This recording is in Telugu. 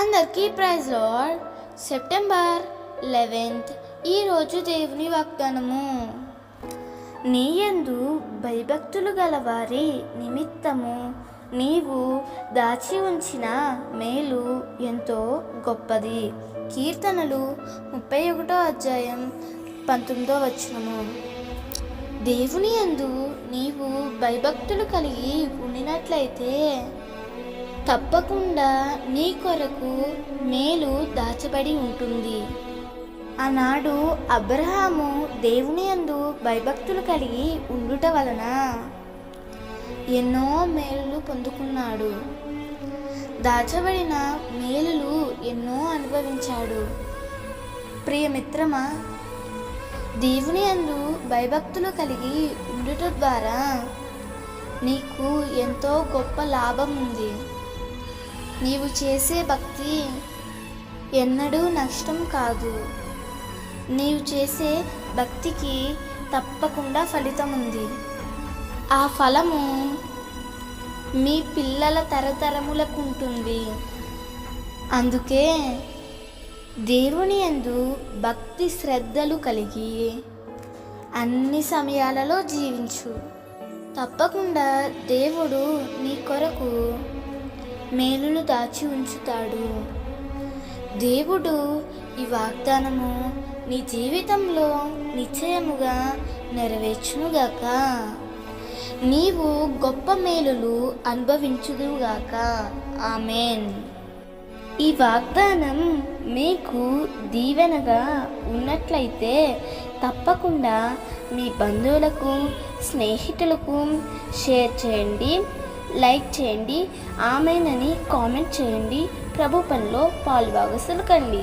అందరికీ ప్రైజ్ లార్డ్ సెప్టెంబర్ లెవెన్త్ ఈరోజు దేవుని వాగ్దానము. నీయందు భయభక్తులు గలవారి నిమిత్తము నీవు దాచి ఉంచిన మేలు ఎంతో గొప్పది. కీర్తనలు ముప్పై ఒకటో అధ్యాయం పంతొమ్మిదో వచనము. దేవుని యందు నీవు భయభక్తులు కలిగి ఉండినట్లయితే తప్పకుండా నీ కొరకు మేలు దాచబడి ఉంటుంది. ఆనాడు అబ్రహాము దేవుని యందు భయభక్తులు కలిగి ఉండుట వలన ఎన్నో మేలులు పొందుకున్నాడు. దాచబడిన మేలులు ఎన్నో అనుభవించాడు. ప్రియమిత్రమా దేవుని యందు భయభక్తులు కలిగి ఉండుట ద్వారా నీకు ఎంతో గొప్ప లాభం ఉంది. నీవు చేసే భక్తి ఎన్నడూ నష్టం కాదు. నీవు చేసే భక్తికి తప్పకుండా ఫలితం ఉంది ఆ ఫలము మీ పిల్లల తరతరములకు ఉంటుంది అందుకే దేవుని యందు భక్తి శ్రద్ధలు కలిగి అన్ని సమయాలలో జీవించు. తప్పకుండా దేవుడు నీ కొరకు మేలులు దాచి ఉంచుతాడు. దేవుడు ఈ వాగ్దానము నీ జీవితంలో నిశ్చయముగా నెరవేర్చునుగాక. నీవు గొప్ప మేలులు అనుభవించుదుగాక ఆమెన్. ఈ వాగ్దానం మీకు దీవెనగా ఉన్నట్లయితే తప్పకుండా మీ బంధువులకు స్నేహితులకు షేర్ చేయండి. లైక్ చేయండి ఆమెనని కామెంట్ చేయండి ప్రభు పనిలో పాలుభాగస్తులు కండి